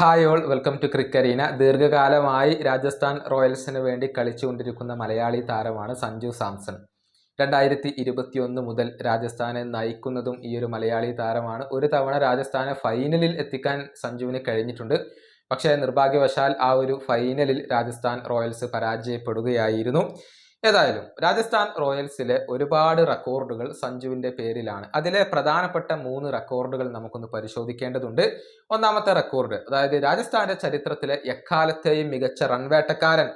Hi all welcome to Cricarena ദീർഘകാലമായി രാജസ്ഥാൻ റോയൽസിന് വേണ്ടി കളിച്ചുകൊണ്ടിരിക്കുന്ന മലയാളി താരമാണ് സഞ്ജു സാംസൺ. രണ്ടായിരത്തി ഇരുപത്തിയൊന്ന് മുതൽ രാജസ്ഥാനെ നയിക്കുന്നതും ഈ ഒരു മലയാളി താരമാണ്. ഒരു തവണ രാജസ്ഥാനെ ഫൈനലിൽ എത്തിക്കാൻ സഞ്ജുവിന് കഴിഞ്ഞിട്ടുണ്ട്. പക്ഷേ നിർഭാഗ്യവശാൽ ആ ഒരു ഫൈനലിൽ രാജസ്ഥാൻ റോയൽസ് പരാജയപ്പെടുകയായിരുന്നു. ഏതായാലും രാജസ്ഥാൻ റോയൽസിലെ ഒരുപാട് റെക്കോർഡുകൾ സഞ്ജുവിന്റെ പേരിലാണ്. അതിലെ പ്രധാനപ്പെട്ട മൂന്ന് റെക്കോർഡുകൾ നമുക്കൊന്ന് പരിശോധിക്കേണ്ടതുണ്ട്. ഒന്നാമത്തെ റെക്കോർഡ് അതായത് രാജസ്ഥാന്റെ ചരിത്രത്തിലെ എക്കാലത്തെയും മികച്ച റൺവേട്ടക്കാരൻ.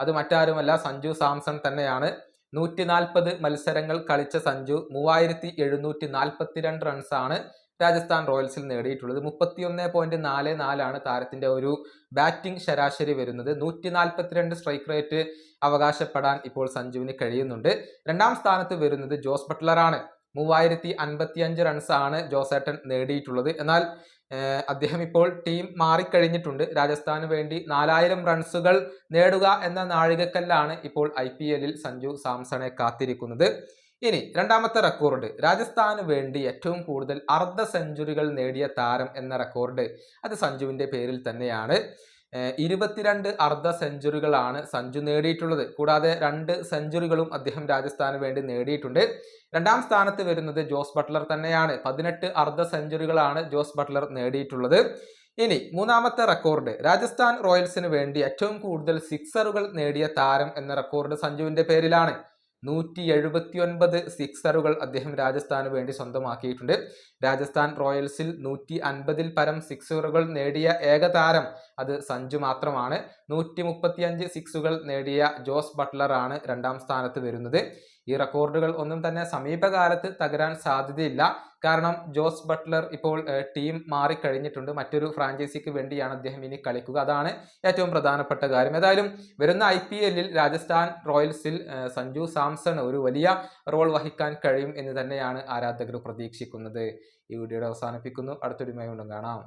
അത് മറ്റാരുമല്ല സഞ്ജു സാംസൺ തന്നെയാണ്. നൂറ്റി നാൽപ്പത് മത്സരങ്ങൾ കളിച്ച സഞ്ജു മൂവായിരത്തി എഴുന്നൂറ്റി നാൽപ്പത്തിരണ്ട് റൺസാണ് രാജസ്ഥാൻ റോയൽസിൽ നേടിയിട്ടുള്ളത്. മുപ്പത്തിയൊന്ന് പോയിന്റ് നാല് നാലാണ് താരത്തിന്റെ ഒരു ബാറ്റിംഗ് ശരാശരി വരുന്നത്. നൂറ്റി നാൽപ്പത്തിരണ്ട് സ്ട്രൈക്ക് റേറ്റ് അവകാശപ്പെടാൻ ഇപ്പോൾ സഞ്ജുവിന് കഴിയുന്നുണ്ട്. രണ്ടാം സ്ഥാനത്ത് വരുന്നത് ജോസ് ബട്ട്ലറാണ്. മൂവായിരത്തി അൻപത്തി അഞ്ച് റൺസ് ആണ് ജോസേട്ടൻ നേടിയിട്ടുള്ളത്. എന്നാൽ അദ്ദേഹം ഇപ്പോൾ ടീം മാറിക്കഴിഞ്ഞിട്ടുണ്ട്. രാജസ്ഥാന് വേണ്ടി നാലായിരം റൺസുകൾ നേടുക എന്ന നാഴികക്കല്ലാണ് ഇപ്പോൾ ഐ സഞ്ജു സാംസണെ കാത്തിരിക്കുന്നത്. ഇനി രണ്ടാമത്തെ റെക്കോർഡ് രാജസ്ഥാന് വേണ്ടി ഏറ്റവും കൂടുതൽ അർദ്ധ സെഞ്ചുറികൾ നേടിയ താരം എന്ന റെക്കോർഡ് അത് സഞ്ജുവിന്റെ പേരിൽ തന്നെയാണ്. ഇരുപത്തിരണ്ട് അർദ്ധ സെഞ്ചുറികളാണ് സഞ്ജു നേടിയിട്ടുള്ളത്. കൂടാതെ രണ്ട് സെഞ്ചുറികളും അദ്ദേഹം രാജസ്ഥാന് വേണ്ടി നേടിയിട്ടുണ്ട്. രണ്ടാം സ്ഥാനത്ത് വരുന്നത് ജോസ് ബട്ട്ലർ തന്നെയാണ്. പതിനെട്ട് അർദ്ധ സെഞ്ചുറികളാണ് ജോസ് ബട്ട്ലർ നേടിയിട്ടുള്ളത്. ഇനി മൂന്നാമത്തെ റെക്കോർഡ് രാജസ്ഥാൻ റോയൽസിന് വേണ്ടി ഏറ്റവും കൂടുതൽ സിക്സറുകൾ നേടിയ താരം എന്ന റെക്കോർഡ് സഞ്ജുവിന്റെ പേരിലാണ്. നൂറ്റി എഴുപത്തി ഒൻപത് സിക്സറുകൾ അദ്ദേഹം രാജസ്ഥാന് വേണ്ടി സ്വന്തമാക്കിയിട്ടുണ്ട്. രാജസ്ഥാൻ റോയൽസിൽ നൂറ്റി അൻപതിൽ പരം സിക്സറുകൾ നേടിയ ഏക താരം അത് സഞ്ജു മാത്രമാണ്. നൂറ്റി മുപ്പത്തിയഞ്ച് സിക്സുകൾ നേടിയ ജോസ് ബട്ട്ലറാണ് രണ്ടാം സ്ഥാനത്ത് വരുന്നത്. ഈ റെക്കോർഡുകൾ ഒന്നും തന്നെ സമീപകാലത്ത് തകരാൻ സാധ്യതയില്ല. കാരണം ജോസ് ബട്ട്ലർ ഇപ്പോൾ ടീം മാറിക്കഴിഞ്ഞിട്ടുണ്ട്. മറ്റൊരു ഫ്രാഞ്ചൈസിക്ക് വേണ്ടിയാണ് അദ്ദേഹം ഇനി കളിക്കുക. അതാണ് ഏറ്റവും പ്രധാനപ്പെട്ട കാര്യം. ഏതായാലും വരുന്ന ഐ പി എല്ലിൽ രാജസ്ഥാൻ റോയൽസിൽ സഞ്ജു സാംസൺ ഒരു വലിയ റോൾ വഹിക്കാൻ കഴിയും എന്ന് തന്നെയാണ് ആരാധകർ പ്രതീക്ഷിക്കുന്നത്. ഈ വീഡിയോയുടെ അവസാനിപ്പിക്കുന്നു. അടുത്തൊരുമയുണ്ടും കാണാം.